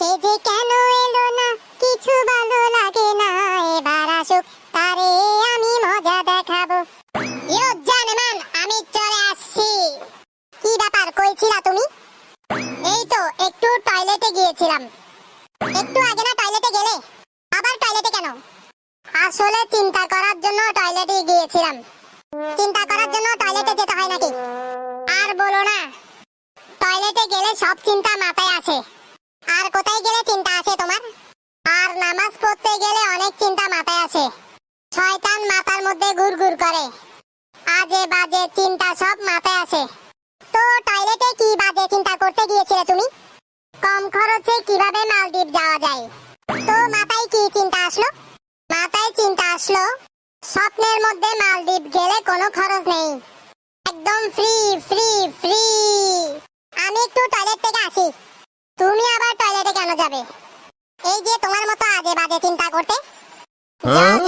সে যে কেন এলো না, কিছু ভালো লাগে না। এবার আসুক, তারে আমি মজা দেখাবো। জানেমান আমি চলে আসছি। কি ব্যাপার, কই তুমি? এই তো, একটু টয়লেটে গিয়েছিলাম। একটু আগে না টয়লেটে গেলে? আবার টয়লেটে কেন? আসলে চিন্তা করার জন্য টয়লেটে গিয়েছিলাম। চিন্তা করার জন্য টয়লেটে যেতে হয় নাকি? আর বলো না। টয়লেটে গেলে সব চিন্তা মাথায় আসে আর কোথায় গেলে চিন্তা আসে তোমার আর নামাজ পড়তে গেলে অনেক চিন্তা মাথায় আসে। শয়তান মাথার মধ্যে ঘুরঘুর করে। আজে বাজে চিন্তা সব মাথায় আসে। তো টয়লেটে কি বাজে চিন্তা করতে গিয়েছিলে তুমি? কম খরচে কীভাবে মালদ্বীপ যাওয়া যায়? তো মাথায় কি চিন্তা আসলো? মাথায় চিন্তা আসলো, স্বপ্নের মধ্যে মালদ্বীপ গেলে কোনো খরচ নেই। একদম ফ্রি ফ্রি ফ্রি আমি একটু টয়লেট থেকে আসি। তুমি আবার টয়লেটে কেন যাবে? এই যে তোমার মতো আজে বাজে চিন্তা করতে। যাও